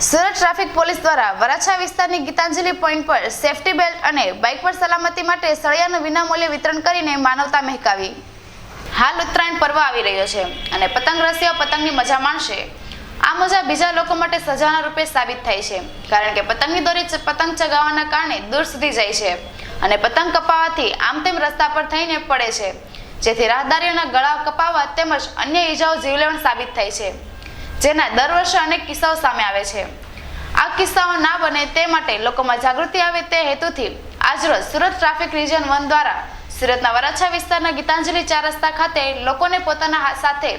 Surat traffic police દ્વારા વરાછા વિસ્તારની Gitanjali point પર સેફટી બેલ્ટ અને બાઇક પર સલામતી માટે સળિયાનું વિનામૂલ્યે વિતરણ કરીને માનવતા મહેકાવી. હાલ ઉત્તરાયણ પર્વ આવી રહ્યો છે અને પતંગ રસીઓ પતંગની મજા માણશે. આ મજા બીજા લોકો માટે સજાના રૂપે સાબિત થાય છે, કારણ કે પતંગની દોરી પતંગ ચગાવવાના કારણે દૂર સુધી જાય છે અને પતંગ કપાવાથી આમ તેમ રસ્તા પર થઈને પડે છે. જેથી રાહદારીઓના ગળા કપાવા તેમજ અન્ય ઈજાઓ જીવલેણ સાબિત થાય છે. જેના દર વર્ષે અનેક કિસ્સાઓ સામે આવે છે. આ કિસ્સાઓ ના બને તે માટે લોકોમાં જાગૃતિ આવે તે હેતુથી આજરોજ સુરત ટ્રાફિક રિજન વન દ્વારા સુરતના વરાછા વિસ્તારના ગીતાંજલિ ચાર રસ્તા ખાતે લોકોને પોતાના સાથે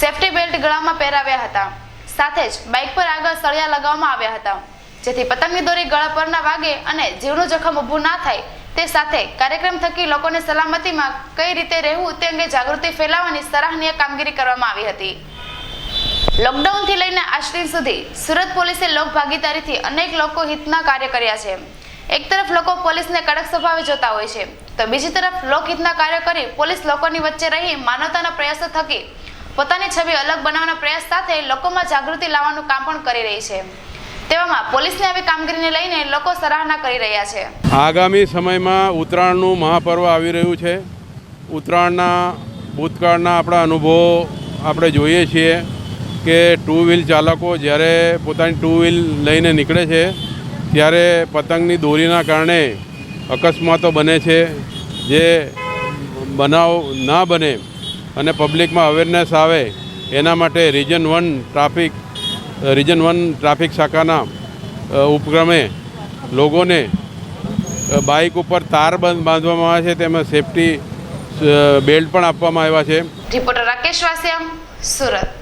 સેફટી બેલ્ટ ગળામાં પહેરાવ્યા હતા. સાથે જ બાઇક પર આગળ સળિયા લગાવવામાં આવ્યા હતા. જેથી પતંગની દોરી ગળા પર ના વાગે અને જીવનું જોખમ ઊભું ના થાય તે સાથે કાર્યક્રમ થકી લોકોને સલામતીમાં કઈ રીતે રહેવું તે અંગે જાગૃતિ ફેલાવવાની સરાહનીય કામગીરી કરવામાં આવી હતી. લોકડાઉનથી લઈને આજ દિન સુધી સુરત પોલીસે લોક ભાગીદારીથી અનેક લોકો હિતના કાર્ય કર્યા છે. એક તરફ લોકો પોલીસને કડક સ્વભાવે જોતા હોય છે, તો બીજી તરફ લોકહિતના કાર્ય કરી પોલીસ લોકોની વચ્ચે રહી માનવતાના પ્રયાસો થકી પોતાની છબી અલગ બનાવવાના પ્રયાસ સાથે લોકોમાં જાગૃતિ લાવવાનું કામ પણ કરી રહી છે. તેવામાં પોલીસની આવી કામગીરીને લઈને લોકો સરાહના કરી રહ્યા છે. આગામી સમયમાં ઉત્તરાયણનું મહાપર્વ આવી રહ્યું છે. ઉત્તરાયણના ભૂતકાળના આપણા અનુભવો આપણે જોઈએ છીએ. કે ટુ વ્હીલ ચાલકો જ્યારે પોતાની ટુ વ્હીલ લઈને નીકળે છે, ત્યારે પતંગની દોરીના કારણે અકસ્માતો બને છે, જે બનાવ ના બને અને પબ્લિકમાં અવેરનેસ આવે, એના માટે region one traffic region one traffic શાખાના ઉપક્રમે લોકોને બાઇક ઉપર તાર બંધ બાંધવામાં આવે છે તેમાં સેફટી બેલ્ટ પણ આપવામાં આવ્યા છે. રિપોર્ટર રાકેશ વાસિયા, સુરત.